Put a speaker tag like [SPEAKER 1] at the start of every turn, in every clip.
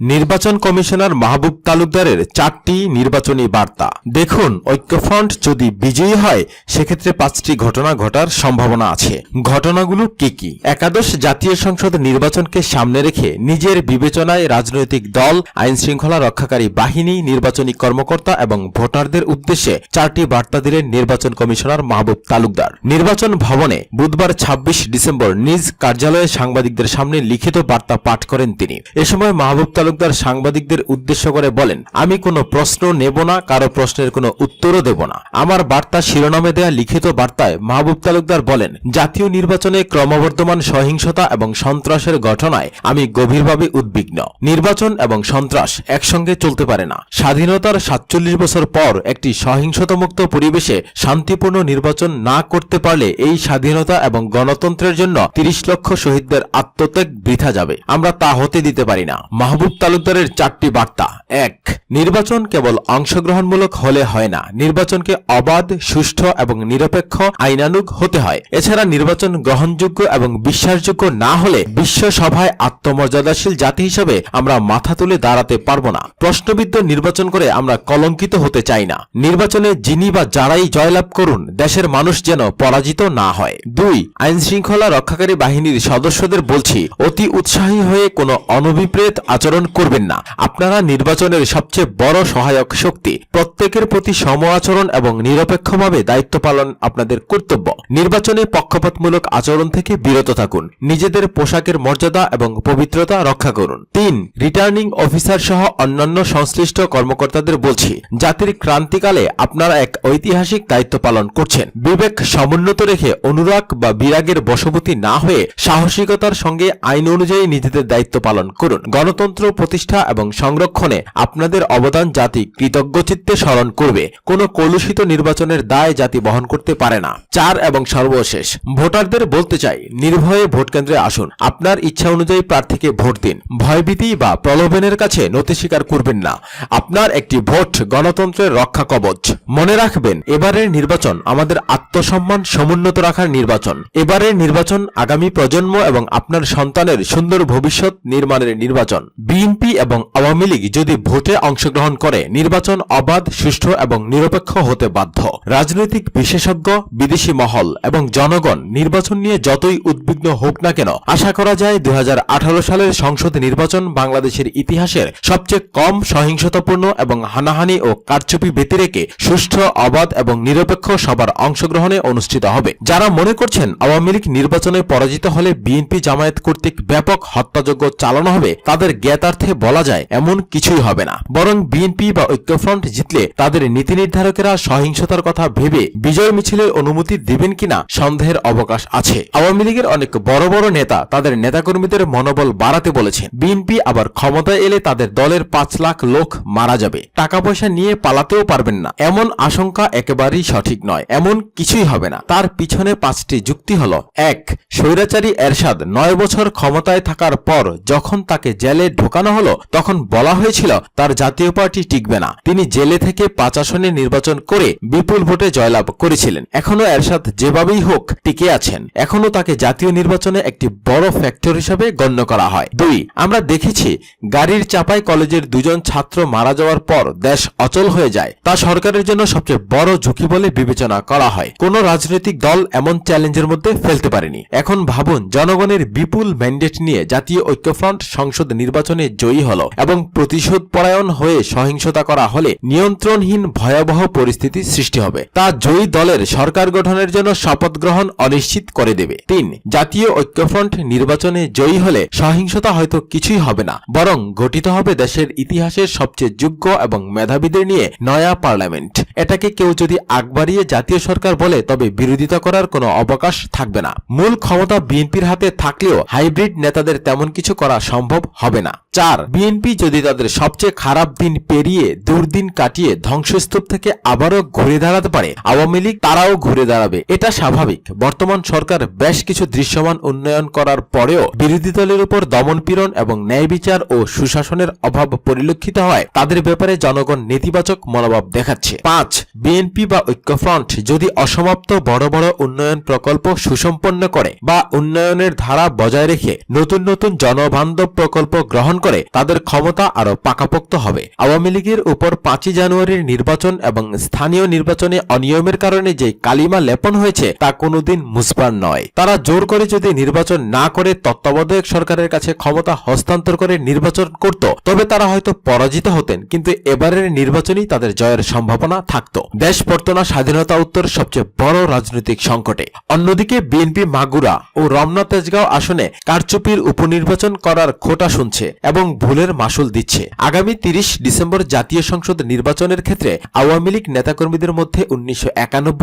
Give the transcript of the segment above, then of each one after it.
[SPEAKER 1] নির্বাচন কমিশনার মাহবুব তালুকদারের চারটি নির্বাচনী বার্তা। দেখুন, ঐক্যফ্রন্ট যদি বিজয়ী হয়, সেক্ষেত্রে পাঁচটি ঘটনা ঘটার সম্ভাবনা আছে। ঘটনাগুলো কি কি? একাদশ জাতীয় সংসদ নির্বাচনকে সামনে রেখে নিজের বিবেচনায় রাজনৈতিক দল আইন শৃঙ্খলা রক্ষাকারী বাহিনী, নির্বাচনী কর্মকর্তা এবং ভোটারদের উদ্দেশ্যে চারটি বার্তা দিলেন নির্বাচন কমিশনার মাহবুব তালুকদার। নির্বাচন ভবনে বুধবার ২৬ ডিসেম্বর নিজ কার্যালয়ে সাংবাদিকদের সামনে লিখিত বার্তা পাঠ করেন তিনি। এ সময় মাহবুব তালুকদার সাংবাদিকদের উদ্দেশ্য করে বলেন, আমি কোনো প্রশ্ন নেব না, কারও প্রশ্নের কোনো উত্তরও দেব না। আমার বার্তা শিরোনামে দেয়া লিখিত বার্তায় মাহবুব তালুকদার বলেন, জাতীয় নির্বাচনে ক্রমবর্ধমান সহিংসতা এবং সন্ত্রাসের ঘটনায় আমি গভীরভাবে উদ্বিগ্ন। নির্বাচন এবং সন্ত্রাস একসঙ্গে চলতে পারে না। স্বাধীনতার সাতচল্লিশ বছর পর একটি সহিংসতামুক্ত পরিবেশে শান্তিপূর্ণ নির্বাচন না করতে পারলে এই স্বাধীনতা এবং গণতন্ত্রের জন্য তিরিশ লক্ষ শহীদদের আত্মত্যাগ বৃথা যাবে। আমরা তা হতে দিতে পারি না। মাহবুব তালুকদারের চারটি বার্তা। এক নির্বাচন কেবল অংশগ্রহণমূলক হলে হয় না, নির্বাচনকে অবাধ, সুষ্ঠু এবং নিরপেক্ষ আইনানুগ হতে হয়। এছাড়া নির্বাচন গ্রহণযোগ্য এবং বিশ্বাসযোগ্য না হলে বিশ্ব সভায় আত্মমর্যাদাশীল জাতি হিসেবে আমরা মাথা তুলে দাঁড়াতে পারব না। প্রশ্নবিদ্ধ নির্বাচন করে আমরা কলঙ্কিত হতে চাই না। নির্বাচনে যিনি বা যারাই জয়লাভ করুন, দেশের মানুষ যেন পরাজিত না হয়। দুই আইন শৃঙ্খলা রক্ষাকারী বাহিনীর সদস্যদের বলছি, অতি উৎসাহী হয়ে কোনো অনভিপ্রেত আচরণ করবেন না। আপনারা নির্বাচনের সবচেয়ে বড় সহায়ক শক্তি। প্রত্যেকের প্রতি সম আচরণ এবং নিরপেক্ষভাবে দায়িত্ব পালন আপনাদের কর্তব্য। নির্বাচনে পক্ষপাতমূলক আচরণ থেকে বিরত থাকুন। নিজেদের পোশাকের মর্যাদা এবং পবিত্রতা রক্ষা করুন। তিন, রিটার্নিং অফিসার সহ অন্যান্য সংশ্লিষ্ট কর্মকর্তাদের বলছি, জাতির ক্রান্তিকালে আপনারা এক ঐতিহাসিক দায়িত্ব পালন করছেন। বিবেক সমুন্নত রেখে অনুরাগ বা বিরাগের বশবর্তী না হয়ে সাহসিকতার সঙ্গে আইন অনুযায়ী নিজেদের দায়িত্ব পালন করুন। গণতন্ত্র প্রতিষ্ঠা এবং সংরক্ষণে আপনাদের অবদান জাতি কৃতজ্ঞচিত্তে স্মরণ করবে। কোনো কলুষিত নির্বাচনের দায় জাতি বহন করতে পারে না। চার এবং সর্বশেষ। ভোটারদের বলতে চাই, নির্ভয়ে ভোট কেন্দ্রে আসুন। আপনার ইচ্ছা অনুযায়ী প্রার্থীকে ভোট দিন। ভয়ভীতি বা প্রলোভনের কাছে নতি স্বীকার করবেন না। আপনার একটি ভোট গণতন্ত্রের রক্ষা কবচ। মনে রাখবেন, এবারের নির্বাচন আমাদের আত্মসম্মান সমুন্নত রাখার নির্বাচন। এবারের নির্বাচন আগামী প্রজন্ম এবং আপনার সন্তানের সুন্দর ভবিষ্যৎ নির্মাণের নির্বাচন। বিএনপি এবং আওয়ামী লীগ যদি ভোটে অংশগ্রহণ করে, নির্বাচন অবাধ, সুষ্ঠু এবং নিরপেক্ষ হতে বাধ্য। রাজনৈতিক বিশেষজ্ঞ, বিদেশি মহল এবং জনগণ নির্বাচন নিয়ে যতই উদ্বিগ্ন হোক না কেন, আশা করা যায় দু হাজার আঠারো সালের সংসদ নির্বাচন বাংলাদেশের ইতিহাসের সবচেয়ে কম সহিংসতাপূর্ণ এবং হানাহানি ও কারচুপি ব্যতিরেকে সুষ্ঠু, অবাধ এবং নিরপেক্ষ সবার অংশগ্রহণে অনুষ্ঠিত হবে। যারা মনে করছেন আওয়ামী লীগ নির্বাচনে পরাজিত হলে বিএনপি জামায়াত কর্তৃক ব্যাপক হত্যাযজ্ঞ চালানো হবে, তাদের জ্ঞাতার্থে বলা যায় এমন কিছুই হবে না। বরং বিএনপি বা ঐক্যফ্রন্ট জিতলে তাদের নীতি নির্ধারকেরা সহিংসতার কথা ভেবে বিজয় মিছিলের অনুমতি দেবেন কিনা সন্দেহের অবকাশ আছে। আওয়ামী লীগের অনেক বড় বড় নেতা তাদের নেতাকর্মীদের মনোবল বাড়াতে বলেছেন। বিএনপি আবার ক্ষমতায় এলে তাদের দলের পাঁচ লাখ লোক মারা যাবে। টাকা পয়সা নিয়ে পালাতেও পারবেন না। এমন আশঙ্কা একেবারেই সঠিক নয়। এমন কিছুই হবে না। তার পিছনে পাঁচটি যুক্তি হল, এক, স্বৈরাচারী এরশাদ নয় বছর ক্ষমতায় থাকার পর যখন তাকে জেলে ঢোকানো হলো, তখন বলা হয়েছিল তার জাতীয় পার্টি টিকবে না। তিনি জেলে থেকে পাঁচ আসনে নির্বাচন করে বিপুল ভোটে জয়লাভ করেছিলেন। এখনও এরশাদ যেভাবেই হোক টিকে আছেন। এখনও তাকে জাতীয় নির্বাচনে একটি বড় ফ্যাক্টর হিসাবে গণ্য করা হয়। দুই, আমরা দেখেছি গাড়ির চাপাই কলেজের দুজন ছাত্র মারা যাওয়ার পর দেশ অচল হয়ে যায়। তা সরকারের জন্য সবচেয়ে বড় ঝুঁকি বলে বিবেচনা করা হয়। কোন রাজনৈতিক দল এমন চ্যালেঞ্জের মধ্যে ফেলতে পারেনি। এখন ভাবুন, জনগণের বিপুল ম্যান্ডেট নিয়ে জাতীয় ঐক্যফ্রন্ট সংসদ নির্বাচনে জয়ী হল এবং প্রতিশোধ পরায়ণ হয়ে সহিংসতা করা হলে নিয়ন্ত্রণহীন ভয়াবহ পরিস্থিতি সৃষ্টি হবে। তা জয়ী দলের সরকার গঠনের জন্য শপথ গ্রহণ অনিশ্চিত করে দেবে। তিন, জাতীয় ঐক্যফ্রন্ট নির্বাচনে জয়ী হলে সহিংসতা হয়তো কিছুই হবে না, বরং গঠিত হবে দেশের ইতিহাসের সবচেয়ে যোগ্য এবং মেধাবীদের নিয়ে নয়া পার্লামেন্ট। এটাকে কেউ যদি আগ বাড়িয়ে জাতীয় সরকার তবে বিরোধিতা করার কোনো অবকাশ থাকবে না। মূল ক্ষমতা বিএনপির হাতে থাকলেও হাইব্রিড নেতাদের তেমন কিছু করা সম্ভব হবে না। চার, বিএনপি যদি তাদের সবচেয়ে খারাপ দিন পেরিয়ে দুর্দিন কাটিয়ে ধ্বংসস্তূপ থেকে আবারও ঘুরে দাঁড়াতে পারে, আওয়ামী লীগ তারাও ঘুরে দাঁড়াবে। এটা স্বাভাবিক। বর্তমান সরকার বেশ কিছু দৃশ্যমান উন্নয়ন করার পরেও বিরোধী দলের উপর দমনপীড়ন এবং ন্যায় বিচার ও সুশাসনের অভাব পরিলক্ষিত হয়, তাদের ব্যাপারে জনগণ নেতিবাচক মনোভাব দেখাচ্ছে। পাঁচ, বিএনপি বা ঐক্যফ্রন্ট যদি অসম অসমাপ্ত বড় বড় উন্নয়ন প্রকল্প সুসম্পন্ন করে বা উন্নয়নের ধারা বজায় রেখে নতুন নতুন জনবান্ধব প্রকল্প গ্রহণ করে তাদের ক্ষমতা আরও পাকাপোক্ত হবে। আওয়ামী লীগের উপর পাঁচই জানুয়ারির নির্বাচন এবং স্থানীয় নির্বাচনে অনিয়মের কারণে যে কালিমা লেপন হয়েছে তা কোনোদিন মুসবার নয়। তারা জোর করে যদি নির্বাচন না করে তত্ত্বাবধায়ক সরকারের কাছে ক্ষমতা হস্তান্তর করে নির্বাচন করত, তবে তারা হয়তো পরাজিত হতেন, কিন্তু এবারের নির্বাচনই তাদের জয়ের সম্ভাবনা থাকত। দেশ বর্তনা স্বাধীনতা উত্তর সবচেয়ে বড় রাজনৈতিক সংকটে। অন্যদিকে বিএনপি মাগুরা ও রমনা তেজগাঁও আসনে কারচুপির উপনির্বাচন করার খোটা শুনছে এবং ভুলের মাসুল দিচ্ছে। আগামী তিরিশ ডিসেম্বর জাতীয় সংসদ নির্বাচনের ক্ষেত্রে আওয়ামী লীগ নেতাকর্মীদের মধ্যে উনিশশো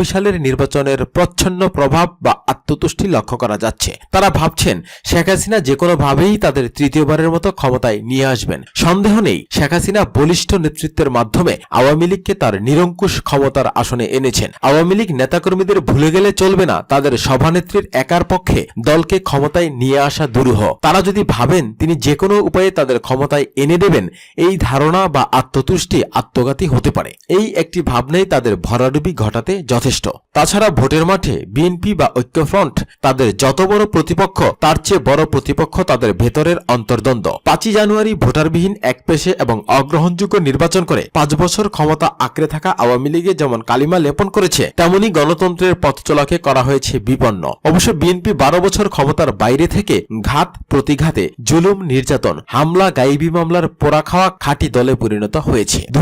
[SPEAKER 1] সালের নির্বাচনের প্রচ্ছন্ন প্রভাব বা আত্মতুষ্টি লক্ষ্য করা যাচ্ছে। তারা ভাবছেন, শেখ হাসিনা যে কোনোভাবেই তাদের তৃতীয়বারের মতো ক্ষমতায় নিয়ে আসবেন। সন্দেহ নেই, শেখ হাসিনা বলিষ্ঠ নেতৃত্বের মাধ্যমে আওয়ামী লীগকে তার নিরঙ্কুশ ক্ষমতার আসনে এনেছেন। আওয়ামী লীগ নেতাকর্মীদের ভুলে গেলে চলবে না তাদের সভানেত্রীর একার পক্ষে দলকে ক্ষমতায় নিয়ে আসা দুরূহ। তারা যদি ভাবেন তিনি যে কোনো উপায়ে তাদের ক্ষমতায় এনে দেবেন, এই ধারণা বা আত্মতুষ্টি আত্মঘাতী হতে পারে। এই একটি ভাবনাই তাদের ভরাডুবি ঘটাতে যথেষ্ট। তাছাড়া ভোটের মাঠে বিএনপি বা ঐক্যফ্রন্ট তাদের যত বড় প্রতিপক্ষ, তার চেয়ে বড় প্রতিপক্ষ তাদের ভেতরের অন্তর্দ্বন্দ্ব। পাঁচই জানুয়ারি ভোটারবিহীন এক পেশে এবং অগ্রহণযোগ্য নির্বাচন করে পাঁচ বছর ক্ষমতা আঁকড়ে থাকা আওয়ামী লীগে যেমন কালিমা লেপন করেছে, তেমনি গণতন্ত্রের পথ চলাকে করা হয়েছে বিপন্ন। অবশ্য বিএনপি বারো বছর ক্ষমতার বাইরে থেকে ঘাত, প্রতিঘাতে জুলুম, নির্যাতন, হামলা গাইবি মামলার পোড়া খাওয়া খাঁটি দলে পরিণত হয়েছে। দু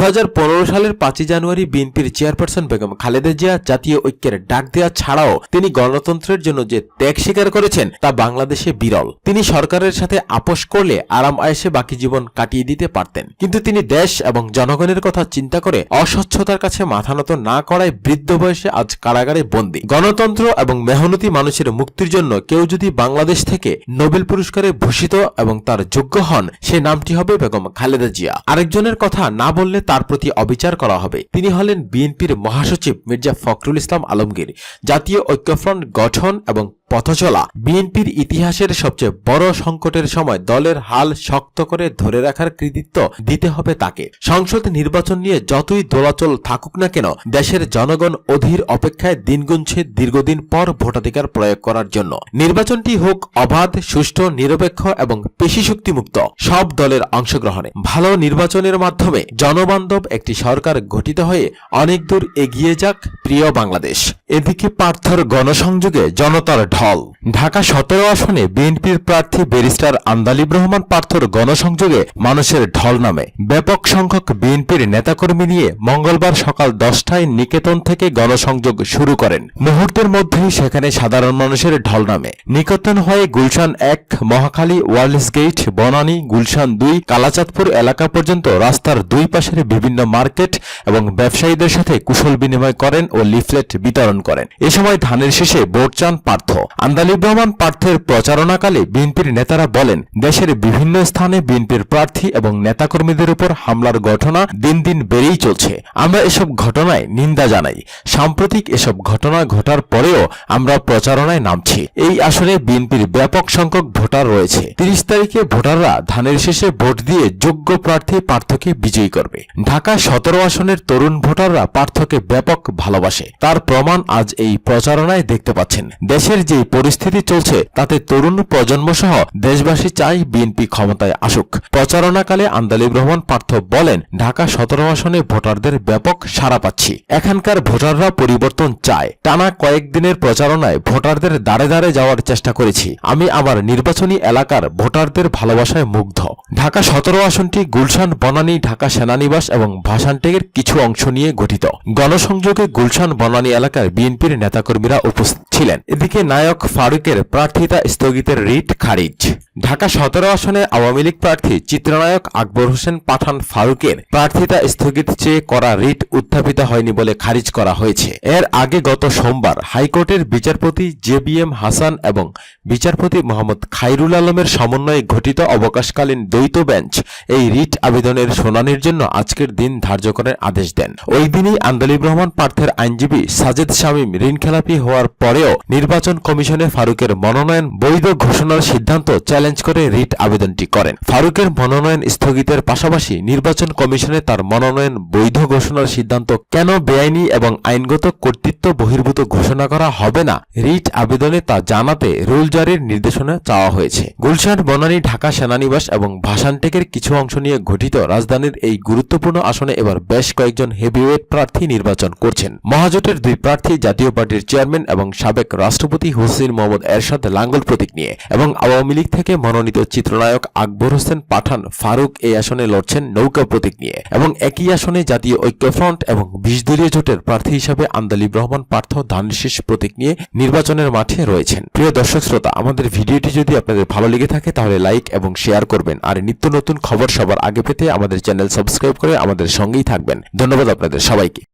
[SPEAKER 1] সালের পাঁচই জানুয়ারি বিএনপির চেয়ারপারসন বেগম খালেদা জিয়া জাতীয় ঐক্যের ডাক দেওয়া ছাড়াও তিনি গণতন্ত্রের জন্য যে ত্যাগ স্বীকার করেছেন, তা বাংলাদেশে বিরল। তিনি সরকারের সাথে আপোষ করলে আরাম আয়েসে বাকি জীবন কাটিয়ে দিতে পারতেন। কিন্তু তিনি দেশ এবং জনগণের কথা চিন্তা করে অস্বচ্ছতার কাছে মাথা নত না করায় বৃদ্ধ বয়সে আজ কারাগারে বন্দী। গণতন্ত্র এবং মেহনতি মানুষের মুক্তির জন্য কেউ যদি বাংলাদেশ থেকে নোবেল পুরস্কারে ভূষিত এবং তার যোগ্য হন, সে নামটি হবে বেগম খালেদা জিয়া। আরেকজনের কথা না বললে তার প্রতি অবিচার করা হবে। তিনি হলেন বিএনপির মহাসচিব মির্জা ফখরুল ইসলাম আলমগীর। জাতীয় ঐক্যফ্রন্ট গঠন এবং পথচলা বিএনপির ইতিহাসের সবচেয়ে বড় সংকটের সময় দলের হাল শক্ত করে ধরে রাখার কৃতিত্ব দিতে হবে তাকে। সংসদ নির্বাচন নিয়ে যতই দোলাচল থাকুক না কেন, দেশের জনগণ অধীর অপেক্ষায় দিন গুনছে দীর্ঘদিন পর ভোটাধিকার প্রয়োগ করার জন্য। নির্বাচনটি হোক অবাধ, সুষ্ঠু, নিরপেক্ষ এবং পেশি শক্তিমুক্ত সব দলের অংশগ্রহণে। ভালো নির্বাচনের মাধ্যমে জনবান্ধব একটি সরকার গঠিত হয়ে অনেক দূর এগিয়ে যাক প্রিয় বাংলাদেশ। এদিকে পার্থর গণসংযোগে জনতার ঢল। ঢাকা সতেরো আসনে বিএনপির প্রার্থী ব্যারিস্টার আন্দালিব রহমান পার্থর গণসংযোগে মানুষের ঢল নামে। ব্যাপক সংখ্যক বিএনপির নেতাকর্মী নিয়ে মঙ্গলবার সকাল দশটায় নিকেতন থেকে গণসংযোগ শুরু করেন। মুহূর্তের মধ্যেই সেখানে সাধারণ মানুষের ঢল নামে। নিকেতন হয়ে গুলশান এক, মহাখালী ওয়ার্ল্ডস গেট বনানী, গুলশান দুই, কালাচাঁদপুর এলাকা পর্যন্ত রাস্তার দুই পাশের বিভিন্ন মার্কেট এবং ব্যবসায়ীদের সাথে কুশল বিনিময় করেন ও লিফলেট বিতরণ করেন। এ সময় ধানের শেষে ভোট চান পার্থ। আন্দালিব রহমান পার্থের প্রচারণাকালে বিএনপির নেতারা বলেন, দেশের বিভিন্ন স্থানে বিএনপির প্রার্থী এবং নেতাকর্মীদের উপর হামলার ঘটনা দিন দিন বেড়েই চলছে। আমরা এসব ঘটনায় নিন্দা জানাই। সাম্প্রতিক এসব ঘটনা ঘটার পরেও আমরা প্রচারণায় নামছি। এই আসনে বিএনপির ব্যাপক সংখ্যক ভোটার রয়েছে। তিরিশ তারিখে ভোটাররা ধানের শেষে ভোট দিয়ে যোগ্য প্রার্থী পার্থকে বিজয়ী করবে। ঢাকা সতেরো আসনের তরুণ ভোটাররা পার্থকে ব্যাপক ভালোবাসে। তার প্রমাণ আজ এই প্রচারণায় দেখতে পাচ্ছেন। দেশের যে পরিস্থিতি চলছে, তাতে তরুণ প্রজন্ম সহ দেশবাসী চাই বিএনপি ক্ষমতায় আসুক। প্রচারণাকালে আন্দালিব রহমান পার্থ বলেন, ঢাকা সতেরো আসনে ভোটারদের ব্যাপক সাড়া পাচ্ছি। এখানকার ভোটাররা পরিবর্তন চায় টানা কয়েকদিনের প্রচারণায় ভোটারদের দাঁড়ে দাঁড়ে যাওয়ার চেষ্টা করেছি। আমি আমার নির্বাচনী এলাকার ভোটারদের ভালোবাসায় মুগ্ধ। ঢাকা সতেরো আসনটি গুলশান, বনানী, ঢাকা সেনানিবাস এবং ভাষানটেকের কিছু অংশ নিয়ে গঠিত। গণসংযোগে গুলশান, বনানী এলাকার বিএনপির নেতাকর্মীরা উপস্থিত ছিলেন। এদিকে নায়ক ফারুকের প্রার্থিতা স্থগিতের রিট খারিজ। ঢাকা সতেরো আসনে আওয়ামী লীগ প্রার্থী চিত্রনায়ক আকবর হোসেন পাঠান ফারুকের প্রার্থিতা স্থগিত চেয়ে করা রিট উত্থাপিত হয়নি বলে খারিজ করা হয়েছে। এর আগে গত সোমবার হাইকোর্টের বিচারপতি জে বি এম হাসান এবং বিচারপতি মোহাম্মদ খাইরুল আলমের সমন্বয়ে গঠিত অবকাশকালীন দ্বৈত বেঞ্চ এই রিট আবেদনের শুনানির জন্য আজকের দিন ধার্য করার আদেশ দেন। ওই দিনই আন্দালিব রহমান পার্থের আইনজীবী সাজেদ শামীম ঋণখেলাপি হওয়ার পরেও নির্বাচন কমিশনে ফারুকের মনোনয়ন বৈধ ঘোষণার সিদ্ধান্ত চ্যালেঞ্জ চ্যালেঞ্জ করে রিট আবেদনটি করেন। ফারুকের মনোনয়ন স্থগিতের পাশাপাশি নির্বাচন কমিশনে তার মনোনয়ন বৈধ ঘোষণার সিদ্ধান্ত কেন বেআইনি এবং আইনগত কর্তৃত্ব বহির্ভূত ঘোষণা করা হবে না? রিট আবেদনে তা জানাতে রুল জারির নির্দেশনা চাওয়া হয়েছে। গুলশান, বনানী, ঢাকা সেনানিবাস এবং ভাষানটেকের কিছু অংশ নিয়ে গঠিত রাজধানীর এই গুরুত্বপূর্ণ আসনে এবার বেশ কয়েকজন হেভিওয়েট প্রার্থী নির্বাচন করছেন। মহাজোটের দুই প্রার্থী জাতীয় পার্টির চেয়ারম্যান এবং সাবেক রাষ্ট্রপতি হোসেন মোহাম্মদ এরশাদ লাঙ্গল প্রতীক নিয়ে এবং আওয়ামী লীগ থেকে মনোনীত চিত্রনায়ক আকবর হোসেন পাঠান ফারুক এই আসনে লড়ছেন নৌকা প্রতীক নিয়ে এবং একই আসনে জাতীয় ঐক্যফ্রন্ট এবং বিশ দলীয় জোটের প্রার্থী হিসাবে আন্দালিব রহমান পার্থ ধানশীষ প্রতীক নিয়ে নির্বাচনের মাঠে রয়েছেন। প্রিয় দর্শক শ্রোতা, আমাদের ভিডিওটি যদি আপনাদের ভালো লেগে থাকে তাহলে লাইক এবং শেয়ার করবেন আর নিত্য নতুন খবর সবার আগে পেতে আমাদের চ্যানেল সাবস্ক্রাইব করে আমাদের সঙ্গেই থাকবেন। ধন্যবাদ আপনাদের সবাইকে।